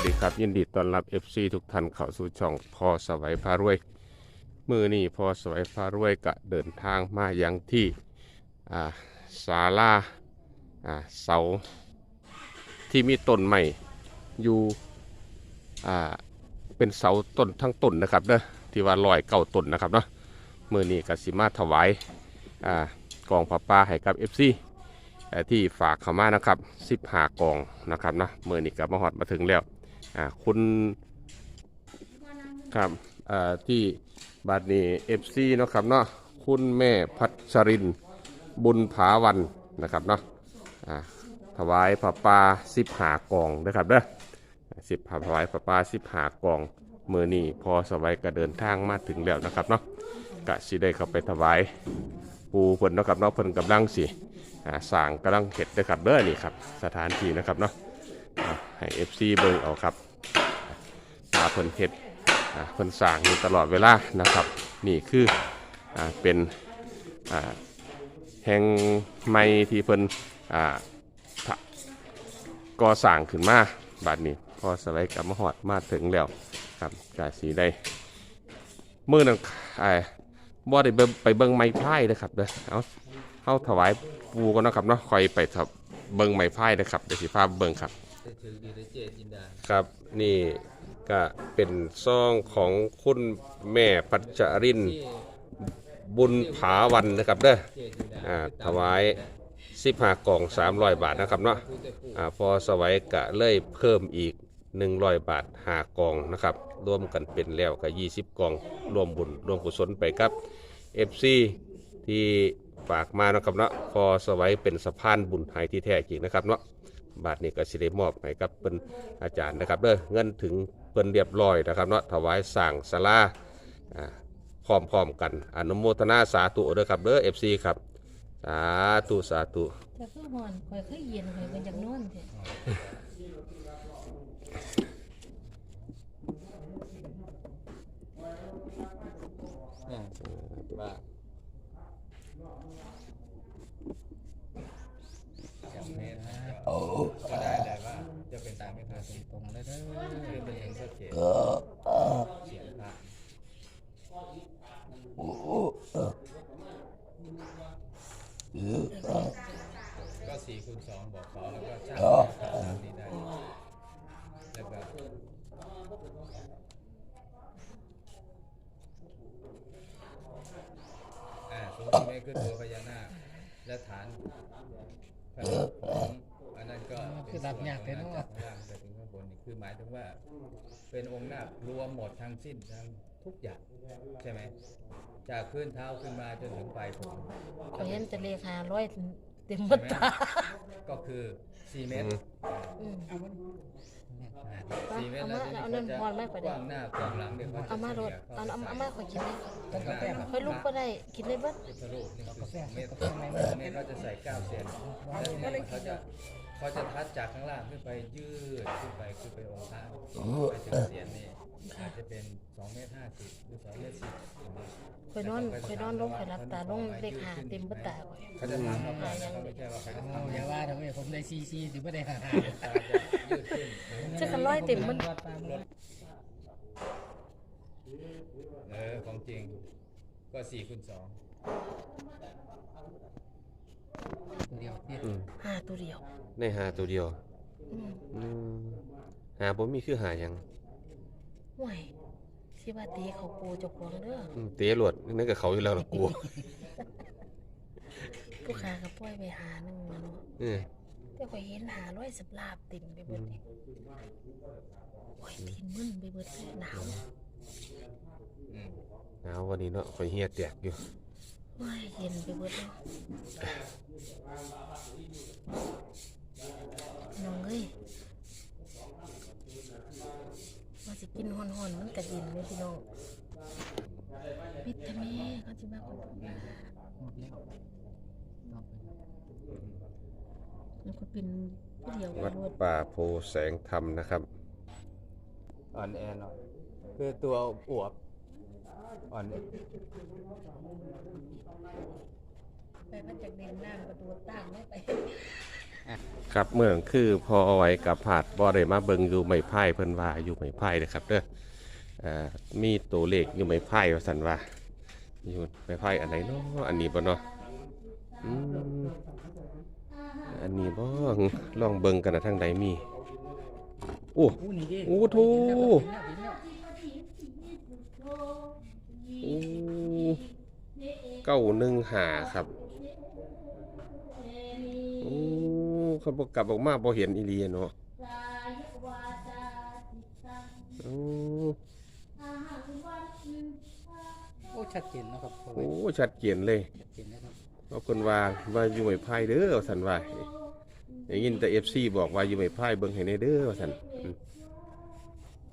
วัสดีครับยินดีต้อนรับ FC ทุกท่านเข้าสู่ช่องพอสวัยพารวย มือนี้พอสวัยพารวยกะเดินทางมายังที่ศาลาเสาที่มีต้นใหม่อยู่เป็นเสาต้นทั้งต้นนะครับเด้อที่ว่าลอยเก่าต้นนะครับเนาะมือนี้กสิมาถวายอกองผ้าป่าให้กับ FC เอ่อที่ฝากเข้ามานะครับ10หากองนะครับเนาะมือนี้ก็มาฮอดมาถึงแล้ว อ่าคุณครับอ่าที่บัดนี้ FC เนาะครับเนาะคุณแม่พัชรินบุญผาวันนะครับเนาะอ่าถวายผ้าป่า10หากองนะครับเด้อสิบถวายผ้าป่า10หากองเมื่อนี้พอสวัยก็เดินทางมาถึงแล้วนะครับเนาะกะสิได้เข้าไปถวายปูเพิ่นเนาะครับเนาะเพิ่นกำลังสิอ่าสร้างกำลังเห็ดนะครับเด้อนี่ครับสถานที่นะครับเนาะอ่าให้ FC เบิ่งเอาครับาเพิ่นเห็ดเพิ่นสร้างอยู่ตลอดเวลานะครับ นี่คืออเป็นแห่งไม้ที่เพิ่นก่อสร้างขึ้นมาบัดนี้พอสไลด์กลับมาหอดมาถึงแล้วครับกาสีได้มือนั้นไอ้บ่ได้ไปเบิ่งไม้พายนะครับเด้อเอาเข้าถวายปูกันนะครับเนาะคอยไปทับเบิงไม้พายนะครับเดี๋ยวสิภาพเบิงครับครับนี่ ก็เป็นซองของคุณแม่พัชรินบุญผาวันนะครับเด้อเจจินดาอ่าถวาย15กล่อง300บาทนะครับเนาะพูดแต่พูดอ่าพอสวัยกะเลยเพิ่มอีก100บาท5กล่องนะครับรวมกันเป็นแล้วก็20กล่องรวมบุญรวมกุศลไปครับ FC ที่ฝากมานะครับเนาะพอสวัยเป็นสะพานบุญให้ที่แท้จริงนะครับเนาะ บาทนี้ก็สิได้มอบให้กับเป็นอาจารย์นะครับเด้อเงินถึงเพิ่นเรียบร้อยนะครับเนาะถวายสร้างศาลาอ่าพร้อมๆกันอนุโมทนาสาธุเด้อครับเด้อ FC ครับสาธุสาธุแต่คือหอนข่อยคือเย็นข่อยก็อยากนอนเถอะยบ้าจับเมตรนะก็ได้แต่ว่าจะเป็นตามไม่พาตรงตรงๆเลยเด้อคือเป็นเองก็เขียนเขียนพระก็สี่คูณสองบอกขอแล้วก็ช่าง ว่าเป็นองค์นาครวมหมดทั้งสิ้นทั้งทุกอย่างใช่ไหมจากพื้นเท้าขึ้นมาจนถึงปลายผมข่อยเห็นแต่เลข500เต็มหมดตาก็คือ4เมตรอืมสี่เมตรเอาแล้วมาทีนี้เอาเขาน้ำจะพรมาไปกเด้ว้างหน้ากว้างหลังเดี๋ยวเขาจะเอามารถเฉลี่ยเอาเอาเอามาข่อยกินได้ต้องกาแฟข่อยลุกบ่ได้กินได้เบิดพุทธรูปนี่คือสองเมตรสองเมตรเขาจะใส่เก้าเซนแล้วทีนี้เขาจะ เขาจะทัดจากข้างล่างขึ้นไปยืดขึ้นไปขึ้นไปองค์พระไปถึงเสียนนี่อาจจะเป็นสองเมตรห้าสิบหรือสองเมตรสิบข่อยนอนข่อยนอนลงข่อยหลับตาลงเลข5เต็มบิดตาข่อยเขาจะทำเราก่อนนะเขาไม่ใช่ว่าเขาจะทำอย่าว่าทำไมผมได้ซีซีถึงไม่ได้หาตาจะยืดขึ้นจะกันร้อยเต็มมันเออของจริงก็สี่คูณสอง เดียวที่อืมห้าตัวเดียวในหาตัวเดียวอืมอืมหาบ่มีคือหาหยังห่วยสิว่าตีเขาปูเจ้าของเด้ออืมเตะหลวดนั่นก็เขาอยู่แล้วล่ะกูผู้ค้าก็ปล่อยไปหาหนึงมาเนาะเออ แต่ข่อยเห็น500สิบลาบเต็มไปเบิดนี่โอ้ยทินมึนไปเบิดเลยหนาว อืมหนาววันนี้เนาะข่อยเฮียแตกอยู่ ว้ายเย็นไปเบิดเลยน้องเอ้ยว่าสิกินฮ้อนๆมันก็เย็นเลยพี่น้องวิตามินเขาสิมาขอโทษนะหมดแล้วต่อไปมันก็เป็นผู้เดียวกัวัดนรวดป่าโพแสงธรรมนะครับ อ่อนแอหน่อยคือตัวอวบ อ่อนไปพัดจากเด่นน้ำประตูตั้งไม่ไปครับเมืองคือพอเอาไว้กับผาดบ่ได้มาเบิ่งอยู่ไม้ไผ่เพิ่นว่าอยู่ไม้ไผ่นะครับเด้อเอ่อมีตัวเลขอยู่ไม้ไผ่ว่าซั่นว่าอยู่ไม้ไผ่อันไหนเนาะอันนี้บ่เนาะอืมอันนี้บ่ลองเบิ่งกันนะทางใดมีโอ้อู้นี่ดิโอ้โถ เห็นแล้วเห็นแล้วโอ้เก้าหนึ่งหาครับโอ้เขาบอกกลับออกมาบ่เห็นอีหลีอะเนาะโอ้โอ้ชัดเจนนะครับพ่อโอ้ไว้ชัดเจนเลยชัดเจนนะครับว่าคนว่าว่าอยู่ไม่พายเด้อว่าสันว่าอย่างนี้แต่เอฟซีบอกว่าอยู่ไม่พายเบิ่งให้ในเด้อว่าสันอืม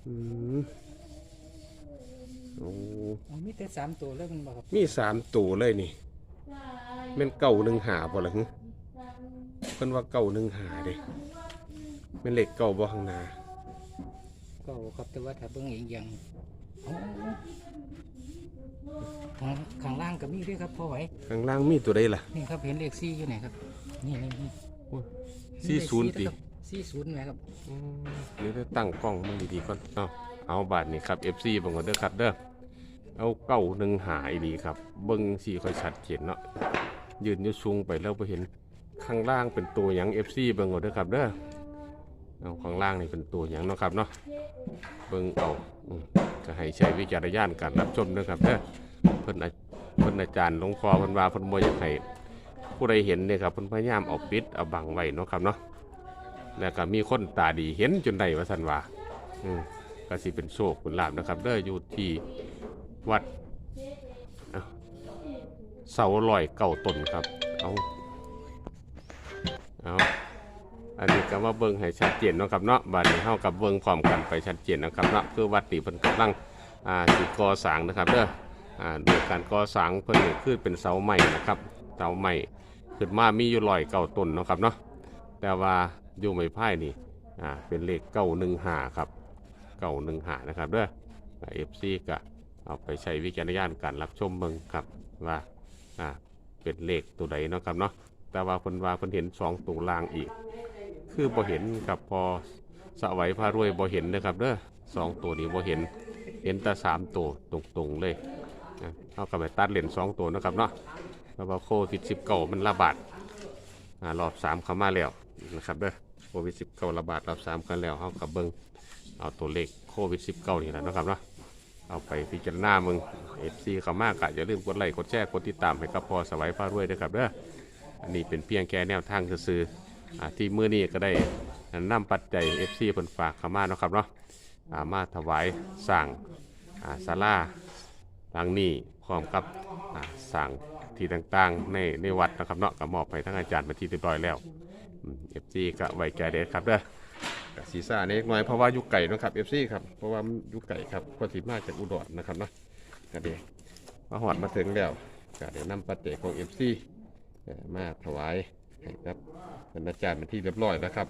อืม โอ้อ๋อมีแต่สามตัวแล้วมันบอกครับมีสามตัวเลยนี่แม่นเก่าหนึ่งหาบ่ล่ะหึเพิ่นว่าเก่าหนึ่งหาเด้แม่นเลขเก่าบ่ข้างหน้าก็ครับแต่ว่าถ้าเบิ่งอีกอย่างอ๋อข้างข้างล่างก็มีด้วยครับพ่อไว้ข้างล่างมีตัวใดล่ะนี่ครับเห็นเลขสี่อยู่ไหนครับ นี่นี่นี่สี่ศูนย์ติสี่ศูนย์ไหมครับอืมเดี๋ยวได้ตั้งกล้องมันดีๆก่อนเอา เอาบาทนี่ครับ FC บิ่งก่อนเด้อครับเด้อเอาเก้าหนึ่งหาอีดีครับ เบิ่งสีค่อยชัดเจนเนาะยืนยู่สูงไปแล้วไปเห็นข้างล่างเป็นตัวหยัง FC เบิ่งก่อนเด้อครับเด้อเอาข้างล่างนี่เป็นตัวหยังเนาะครับเนาะเบิ่งเอาจะให้ใช้วิจารณญาณการรับชมเด้อครับเด้อเพิ่นอาเพิ่นอาจารย์หลวงพ่อเพิ่นว่าเพิ่นบ่อยากให้ผู้ใดเห็นเนี่ยครับเพิ่นพยายามเอาปิดเอาบังไว้เนาะครับเนาะแล้วก็มีคนตาดีเห็นจนได้ว่าสันว่าอืม ก็สิเป็นโชคคุณลาบนะครับเด้ออยู่ที่วัดเสาลอยเก่าตนครับ เอาเอาอันนี้ก็มาเบิ่งให้ชัดเจนเนาะครับเนาะบัดนี้เฮากับเบิ่งพร้อมกันไปชัดเจนนะครับเนาะคือวัดนี้เพิ่นกำลังอ่าสิก่อสร้างนะครับเด้ออ่าโดยการก่อสร้างเพิ่นนี่คือเป็นเสาใหม่นะครับเสาใหม่ขึ้นมามีอยู่ลอยเก่าตนเนาะครับเนาะแต่ว่าอยู่ไม้ไผ่นี่อ่าเป็นเลขเก้าหนึ่งหาครับ เก้าหนึ่งหานะครับเด้อเอฟซีก็เอาไปใช้วิจารณญาณการรับชมเบิ่งครับว่าอ่าเป็นเลขตัวใดเนาะครับเนาะแต่ว่าเพิ่นว่าเพิ่นเห็นสองตัวล่างอีก คือบ่เห็นครับพอสะไหวพารวยบ่เห็นนะครับเด้อสองตัวนี้บ่เห็นเห็นแต่สามตัวตรงๆเลยเอากลับไปตัดเหรียญสองตัวนะครับเนาะเพราะว่าโควิดสิบเก้ามันระบาดอ่ารอบสามเข้ามาแล้วนะครับเด้อโควิดสิบเก้าระบาดรอบสามกันแล้วเขากับเบิง เอาตัวเลขโควิดสิบเก้านี่แหละนะครับเนาะเอาไปพิจารณามึงเอฟซีเขามากะอย่าลืมกดไลค์กดแชร์กดติดตามให้กับพอสวัยฟ้ารวยด้วยครับเด้ออันนี้เป็นเพียงแค่แนวทางซื่อๆอ่าที่มื้อนี้ก็ได้นำปัจจัยเอฟซีเพิ่นฝากเขามาเนาะครับเนาะอ่ามาถวายสร้างอาศาลาหลังนี้พร้อมกับสร้างที่ต่างๆในในวัดนะครับเนาะก็มอบให้ทั้งอาจารย์มาที่เรียบร้อยแล้วเอฟซีก็ไว้แก่เด็ดครับเด้อ ก็สีซ่าเล็กน้อยเพราะว่ายู่ไก่นะครับเอฟซีครับเพราะว่ามันยู่ไก่ครับก็สิมาจากอุดรนะครับเนาะก็เดียมาหอดมาถึงแล้วก็เดี๋ยวนำปัจเจกของเอฟซีมาถวายให้ครับท่านอาจารย์เป็นที่เรียบร้อยแล้วครับ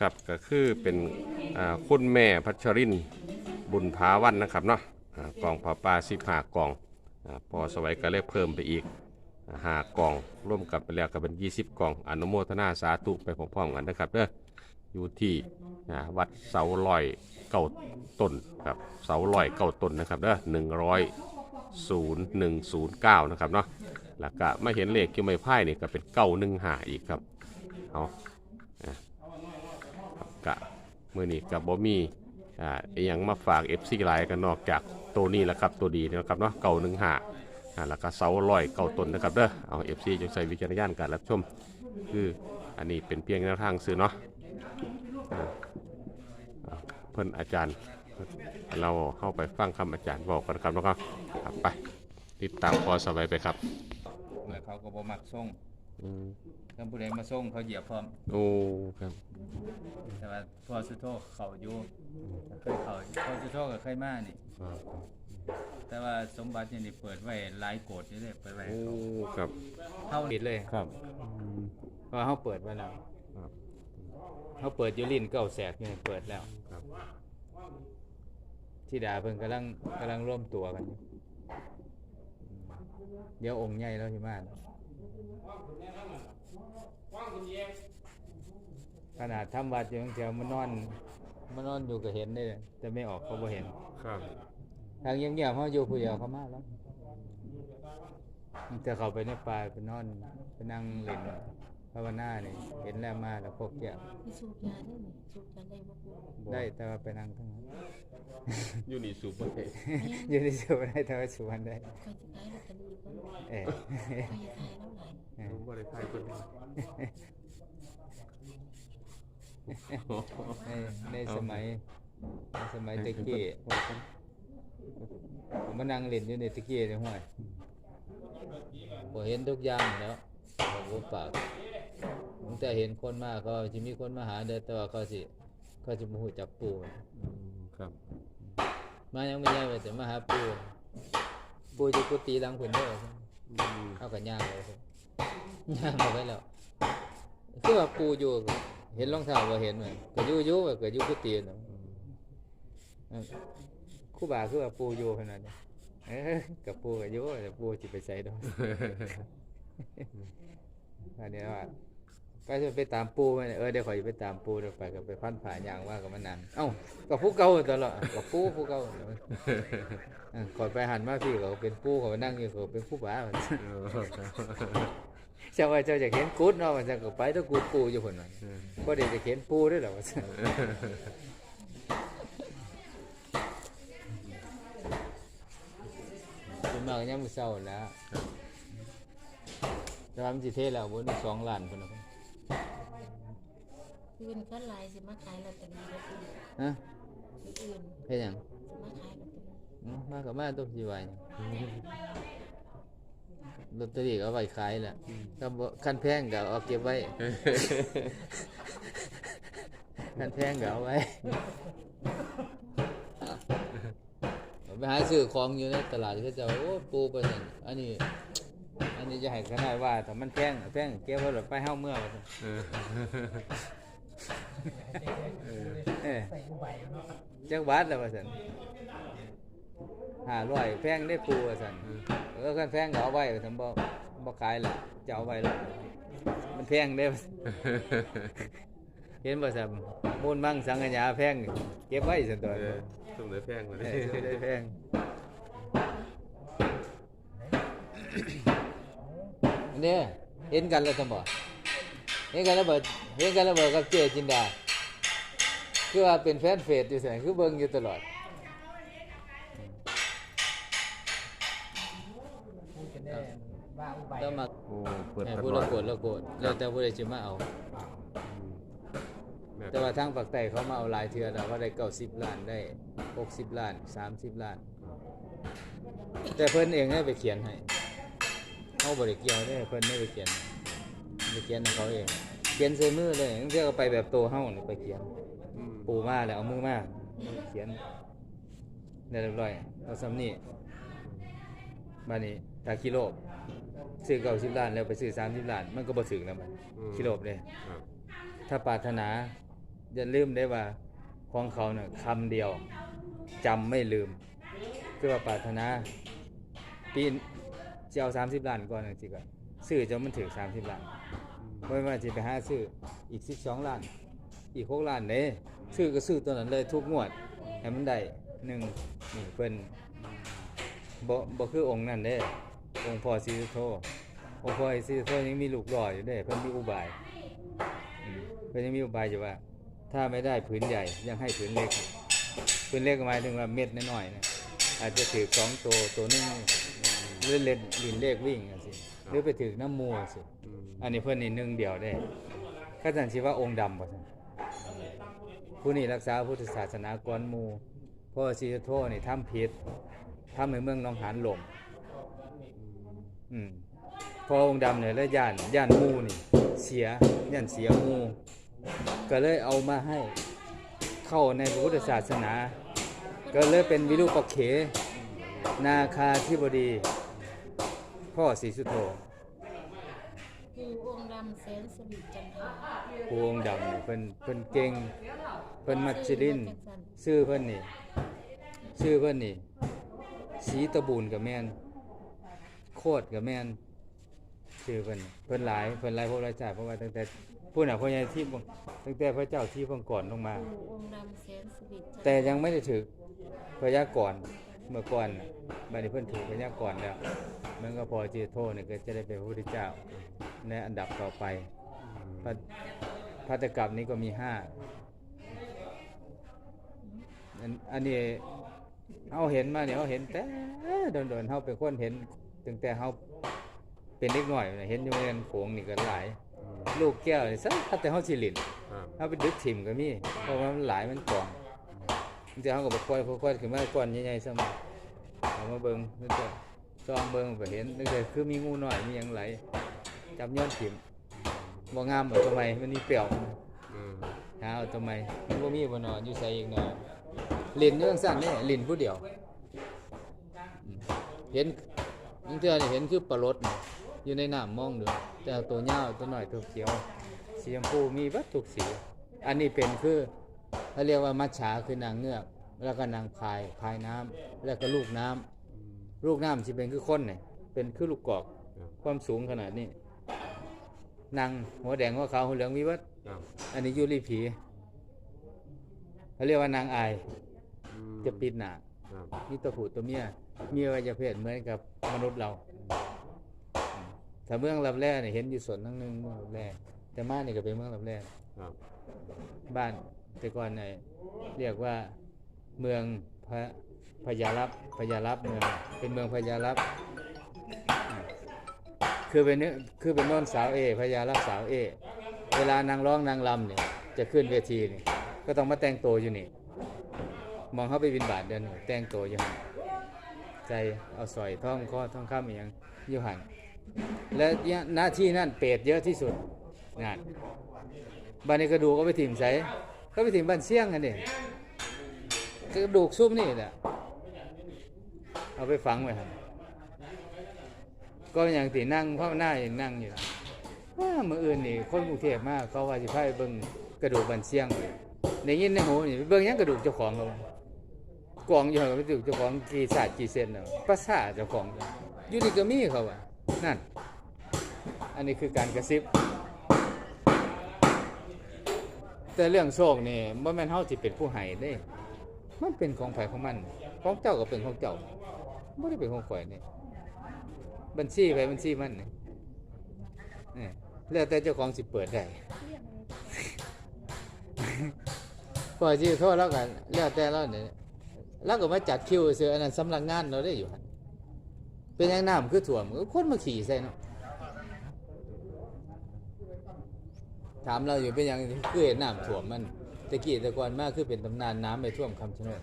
ครับก็คือเป็นคุณแม่พัชรินบุญภาวันนะครับเนาะกล่องผ้าป่าสิบหากล่องอพอสวัยก็เลยเพิ่มไปอีก หากล่องร่วมกับไปแล้วก็เป็น 20 กล่อง อนุโมทนาสาธุไปพร้อมๆกันนะครับเด้ออยู่ที่วัดเสาลอยเก่าต้นครับเสาลอยเก่าต้นนะครับเด้อหนึ่งร้อยศูนย์หนึ่งศูนย์เก้านะครับเนาะแล้วก็มาเห็นเลขกิ้วไม้ไพ่นี่ก็เป็นเก้าหนึ่งหาอีกครับเอากะมื่อนี้กับบ่มีอ่าอหยังมาฝาก FC หลายกันนอกจากตัวนี้แหละครับตัวดีนะครับเนาะเก่าหนึ่งหา อ่าแล้วก็เสาลอยเก่าตนนะครับเด้อเอา FC จงใส่วิจารณญาณการรับชม คืออันนี้เป็นเพียงแนวทางซื้อเนาะอ่าอ่าเพิ่นอาจารย์ เราเข้าไปฟังคำอาจารย์บอกกันครับเนาะครับครับไปติดตามพอสบายไปครับเมื่อเขาก็บ่มักส่งอืมถ้าผู้ใดมาส่งเขาเหยียบพร้อม โอ้ครับ แต่ว่าพอสุโธเขาอยู่เคยเขาพอสุโธก็เคยมานี่ครับ แต่ว่าสมบัตินี่เปิดไว้หลายโกดนี่เลยเปิดไว้โอ้เขาครับเท่านิดเลยครับเพราะว่าเขาเปิดไว้แล้วครับ เขาเปิดอยูลินเก้าแสกนี่เปิดแล้วครับ ที่ดาเพิ่นกำลังกำลังร่วมตัวกันอยู่เดี๋ยวองค์ใหญ่แล้วสิมาขนาดทำวัดอยู่บางเทีมันนอนมันนอนอยู่ก็เห็นได้เลยแต่ไม่ออกเขาบ่เห็น ครับ ทางเงียบๆเขาอยู่ผู้เดียวเขามาแล้วจะเข้าไปในป่าไปนอนไปนั่งเล่นภาวนานี่เห็นแล้วมาแล้วพวกเกี่ยวมีสูบยาได้นี่สูบยาได้บ่ปูได้แต่ว่าไปนั่งทั้งนั้นอยู่นี่สูบบ่ได้อยู่ในสวนได้แต่ว่าสวนได้คอยสิขายลอตเตอรี่ก่อนเออคอยจะขายน้ำหลายเออผมบ่ได้ทายคนเดียวในในสมัยในสมัยตะกี้ ผมมานั่งเล่นอยู่ในตะกี้ในห้วยผมเห็นทุกอย่างแล้วผมบ่ปากผมแต่เห็นคนมาก็จะมีคนมาหาเด้อแต่ว่าเขาสิเขาจะมาหูจักปูอืมครับ มายังไม่ได้ว่าจะมาหาปูปูจะกุฏิหลังผุนเด้ออืมเข้ากันย่างเลยครับย่างมาไว้แล้วคือว่าปูอยู่เห็นรองเท้าว่าเห็นไหมก็อยู่อยู่ว่าก็อยู่กุฏิน่ะเออ ครู่บาคือว่าปูอยู่ขนาดนี้เออกับปูกับอยู่แต่ปูจิไปใส่ดอกอันนี้ว่าไปเถอะไปตามปูไปเนี่ยเออเดี๋ยวขอยไปตามปูเดี๋ยวไปกับไปพันผ่าอย่างว่ากับมันนั่งเอ้ากับผู้เก่าตลอดกับปูผู้เก่าเออขอยไปหันมาพี่เขาเป็นปูเขานั่งอยู่เขาเป็นผู้บ้าเออครับเจ้าว่าเจ้าจะเห็นกูดเนาะมันจะก็ไปต้องกูดปูอยู่คนนั้นเออบ่ได้จะเห็นปูด้วยหรอว่าซั่นส่วน มากก็ยามมื้อเช้านะแต่ว่ามันสิเทแล้วบ่ได้2ล้านพุ่นนะพุ่นคือเป็นคนหลายสิมาขายลอตเตอรี่บ่ปูฮะอื่นเฮ็ดหยังสิมาขายลอตเตอรี่อืมมาก็มาตัวสิว่าหยังลอตเตอรี่ก็เอาไว้ขายแหละถ้าบ่คันแพงก็เอาเก็บไว้ คันแพงก็เอาไว้ ไปหาซื้อของอยู่ในตลาดก็จะโอ้ปูไปสั่นอันนี้ อันนี้จะให้ขนาดว่าถ้ามันแพงแพงเก็บไว้หลดไปเฮ้าเมื่อว่าซั่นเออเออเอ้จักบาทแล้วว่าซั่นห้าร้อยแพงได้ปูว่าซั่นเออคันแพงก็เอาไว้ว่าซั่นบ่บ่ขายละจะเอาไว้ละมันแพงเด้ว่าซั่น เห็นบ่ซั่นมูลมั่งสังกัญญาแพงเก็บไว้ซั่นตัวเออสมเด็จแพงกว่าเอนี้อซื้อได้แพงเนี่ยเห็นกันแล้วสมบ่เห็นกันแล้วบ่เห็นกันแล้วบ่กับเจจินดา คือว่าเป็นแฟนเฟซอยู่แสนคือเบิ่งอยู่ตลอดว่าอุบายต้องมาโอ้เปิดให้ตผู้ลอละดโกรธละโกรธแล้วแต่ผู้ใดสิมาเอา แบบแต่ว่าทางปากใต้เขามาเอาหลายเทื่อแล้วเขาได้90ล้านได้60ล้าน30ล้าน แต่เพิ่นเองได้ไปเขียนให้เขาบ่ได้เกี่ยวได้เพิ่นได้ไปเขียนไปเขียนให้เขาเอง เขียนใส่มือเลยบางเทื่อก็ไปแบบโตเฮานี่ไปเขียนอืมปูมาแล้วเอามือมาเขียนได้เรียบร้อยเอาซ้ำนี่มานี่ถ้ากิโลซื้อเก้าสิบล้านแล้วไปซื้อสามสิบล้าน มันก็บ่ถึงนะมันกิโลเลยครับถ้าปรารถนา อย่าลืมได้ว่าของเขาเนี่ยคำเดียวจำไม่ลืม คือว่าปรารถนาปีนจะเอาสามสิบล้านก่อนจริงๆก็ซื้อจนมันถึงสามสิบล้านไม่ว่าจะไปหาซื้ออีกสิบสองล้าน อีกหกล้านเด้ซื้อก็ซื้อตัวนั้นเลยทุกงวดให้มันได้หนึ่งนี่เพิ่นบ่บ่คือองค์นั้นเด้องค์พ่อศรีโธองค์พ่อศรีโธยังมีลูกหล่ออยู่เด้เพิ่นมีอุบายเพิ่นยังมีอุบายอยู่ว่า ถ้าไม่ได้ผืนใหญ่ยังให้ผืนเล็กผืนเล็กหมายถึงว่าเม็ดน้อยๆนะอาจจะถือสองตัวตัวนึงหรือเล่นลินเลขวิ่งจังซี่หรือไปถือน้ำมัวสิอันนี้เพิ่อนนี่หนึ่งเดียวได้ข้าจันชื่อว่าองค์ดำบ่ซั่นผู้นี้รักษาพุทธศาสนากรมู่เพราะว่าสิโทนี่ทำผิดทำให้เมืองหนองหานหล่มอืมพอองค์ดำเนี่ยแล้วย่านย่านมูนี่ เสียย่านเสียมู ก็เลยเอามาให้เข้าในพระพุทธศาสนา ก็เลยเป็นวิรูปักเข นาคาธิบดี พ่อศรีสุโธคือองค์ดำแสนสิริจันทราพวงดำนี่เพิ่นเพิ่นเก่งเพิ่นมัจจิรินชื่อเพิ่นนี่ชื่อเพิ่นนี่สีตะบูนกับแม่นโคตรกับแม่นชื่อเพิ่นเพิ่นหลายเพิ่นหลายพวกหลายจ่ายเพราะว่าตั้งแต่ ผู้น่ะพ่อใหญ่ที่บ่ตั้งแต่พระเจ้าที่เพิ่งก่อนลงมาปู่องค์ดำแสนสวิตแต่ยังไม่ได้ถือพยากรณ์เมื่อก่อนน่ะบัดนี้เพิ่นถือพยากรณ์แล้วมันก็พอที่โทษเนี่ยก็จะได้เป็นพระพุทธเจ้าในอันดับต่อไปพระพัตตกับนี้ก็มีห้าอันอันนี้เฮาเห็นมาเนี่ยเฮาเห็นแต่โดนๆเฮาเป็นคนเห็นตั้งแต่เฮาเป็นเด็กน้อยน่ะเห็นอยู่ในโขงนี่ก็หลาย ลูกแก้วนี่ซะแต่เฮาสิเลินครับถ้าไปดึกถิ่มก็มีเพราะว่ามันหลายมันกล่องเดี๋ยวเขาก็ไปค่อยค่อยๆขึ้นมาก้อนใหญ่ๆซะมาเอามาเบิ่งนึกจะซองเบิ่งก็เห็นนึกจะคือมีงูน้อยมีหยังไหลจับย้อนถิ่มบ่งามเอาทำไมมันมีเปรี้ยวอืมหาเอาทำไมมันบ่มีบ่นอนอยู่ใส่อีกหน่อยลิ้นอยู่จังซั่นนี่ลิ้นผู้เดียวอืมเห็นยิ่งเทื่อนี่เห็นคือปลาลดนี่อยู่ในน้ำมองดู แต่ตัวยาวตัวน้อยตัวเขียวสีชมพูมีเบัดทุกสี อันนี้เป็นคือเขาเรียกว่ามัจฉาคือนางเงือกแล้วก็นางพายพายน้ำแล้วก็ลูกน้ำลูกน้ำสิเป็นคือคนเนี่ยเป็นคือลูกกอกครับความสูงขนาดนี้นางหัวแดงหัวขาวหัวเหลืองมีเบัดครับอันนี้ยุรีผีเขาเรียกว่านางอายอืมจะปิดหนาครับนี่ตัวผู้ตัวเมียมีอวัยวะเพศเหมือนกับมนุษย์เราอืม ถ้าเมืองลำแร่เนี่ยเห็นอยู่ส่วนทั้งหนึงเมืองลำแร่แต่มานี่ก็เป็นเมืองลำแร่ครับ บ้านแต่ก่อนเนี่ยเรียกว่าเมืองพระพญารับพญารับเมืองเป็นเมืองพญารับอืมคือเป็นเนื้อคือเป็นโน้นสาวเอพญารับสาวเอเวลานางร้องนางลำเนี่ยจะขึ้นเวทีนี่ก็ต้องมาแต่งตัวอยู่นี่ มองเข้าไปบินบาทเดินแต่งตัวอยู่หันใจเอาสร้อยท่องคอท่องข้ามอหย่างอยู่หัน และหน้าที่นั่นเปรตเยอะที่สุดงานบ้านนี้กระดูกก็ไปถิ่มใส่ก็ไปถิ่มบ้านเสี่ยงกันนี่กระดูกซุ่มนี่แหละเอาไปฝังไว้ครับก็อย่างที่นั่งพ่อหน้าอย่างนั่งอยู่ว่ามืออื่นนี่คนกรุงเทพมากเขาว่าสิพาไปเบิ่งกระดูกบ้านเสี่ยงได้ยินในหูนี่เบิ่งยังกระดูกเจ้าของเขากองอยู่กระดูกเจ้าของกี่ศาสตร์กี่เซนเนาะภาษาเจ้าของอยู่นี่ก็มีเขาว่า นั่น อันนี้คือการกระซิบ แต่เรื่องโชคนี่บ่แม่นเฮาสิเป็นผู้ให้เด้ มันเป็นของไผของมัน ของเจ้าก็เป็นของเจ้าบ่ได้เป็นของข่อยนี่ บัญชีไปบัญชีมันนี่นี่แล้วแต่เจ้าของสิเปิดได้พอสิโทษแล้วกันแล้วแต่เราเนี่ยแล้วก็มาจัดคิวซื้ออันนั้นสำนักงานเราได้อยู่ เป็นยังน้ำคือท่วมก็คนมาขี่ใส่เนาะถามเราอยู่เป็นยังคือเห็นน้ำท่วมมันตะกี้ต่ก่อนมากคือเป็นตำนานน้ำไปท่วมคำชะโนด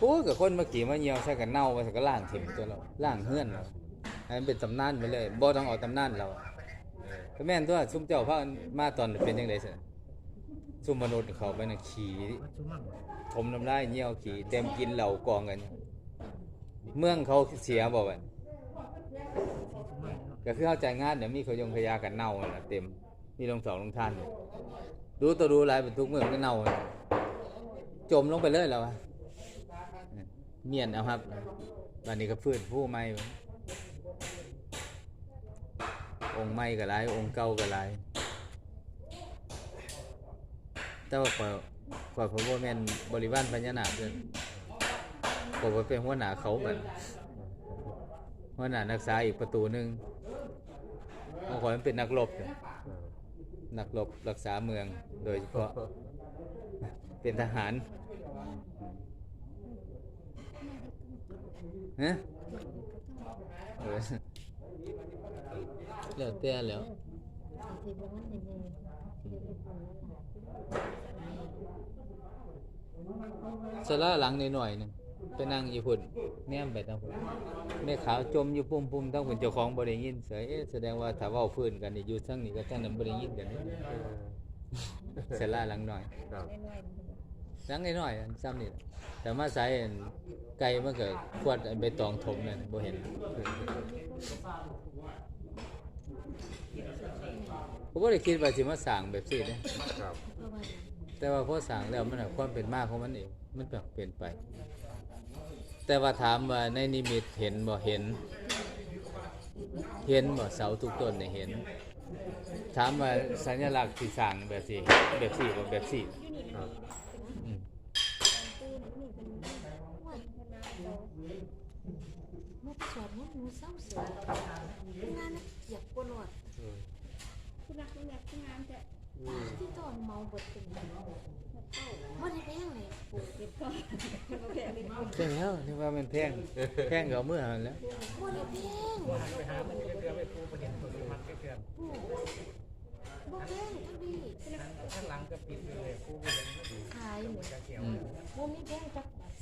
โอ้ยกับคนมาขี่มาเหี่ยวใส่กันเน่าไปใส่กันล่างถิ่มตัวเราล่างเฮือนเราให้มันเป็นตำนานไปเลยบ่ต้องเออกตำนานเราก็แม่นตัวซุ่มเจ้าพามาตอนเป็นยังไงสิซุ่มมนุษย์เขาไปนะขี่ถมน้ำลายเหี่ยวขี่เต็มกินเหล่ากองกัน เมืองเขาเสียบ่บัด ก็คือเข้าใจงานเดี๋ยวมีเขายงขยากันเน่าน่ะเต็มมีลงสองลงท่านอยู่ดูตัวดูหลายบรรทุกเมืองก็เน่าจมลงไปเลยแล้วอะเมียนเอาครับวันนี้ก็ฟื้นผู้ใหม่องค์ใหม่ก็หลายองค์เก่าก็หลายแต่ว่าขอยขอยผมว่าแม่นบริวารพญานาคเด้อผมว่าเป็นหัวหน้าเขาบัดหัวหน้านักษาอีกประตูหนึง ของข่อยมันเป็นนักรบเด้อนักรบรักษาเมือง โดยเฉพาะเป็นทหารฮะเออแล้วแต่แล้วสิบ่มันยังไงสลาหลังนิดหน่อยๆหนึง ไปนั่งอยู่พุ่นแนมไปทางพุ่นแม่ขาวจมอยู่ปุ่มปุ่มๆทั้งพุ่นเจ้าของบ่ได้ยินเสยเอ๊ะแสดงว่าถ้าเว้าพื้นกันนี่อยู่ทั้งนี้ก็ทั้งนั้นบ่ได้ยินกันนี่สลาหลังหน่อยครับหลังน้อยๆอันซ้ำนี่ล่ะแต่มาใส่อันไก่มันก็ขวดอันใบตองถมนั่นบ่เห็นผมบ่ได้คิดว่าสิมาสร้างแบบนี้เด้ ครับ เพราะว่า แต่ว่าพอสั่งแล้วมันน่ะความเป็นมาของมันเองมันแบบเปลี่ยนไป แต่ว่าถามว่าในนิมิตเห็นบ่เห็น เห็นบ่เสาทุกต้นเนี่ยเห็น ถามว่าสัญลักษณ์ที่สร้างแบบสี่แบบสี่บ่แบบสี่ครับอืมมาสอนว่าหนูเศร้าเสียงานน่ะเกียบกว่าหลอดอืมคุณรักคุณรักคุณงามจะที่ตอนเมาเบิดเป็นบ่ได้แพงเลย ปลูกเก็บก่อนโอเคเลยใช่แล้วที่ว่ามันแพงแพงก็เอามื่อหันแหล้วบ่ได้แพงบ่แพงทั้งดีขายหมดอืมบ่มีแพงจักบาท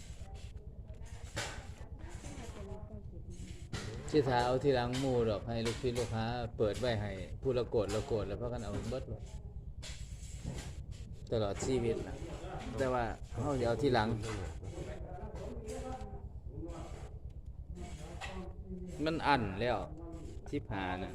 สิถ้าเอาทีหลังหมู่ดอกให้ลูกพี่ลูกค้าเปิดไว้ให้ผู้ละโกดละโกดแล้วพากันเอาเบิดเลยตลอดชีวิตนะ แต่ว่าเขาเดี๋ยวทีหลัง มันอันแล้วที่ผ่านะ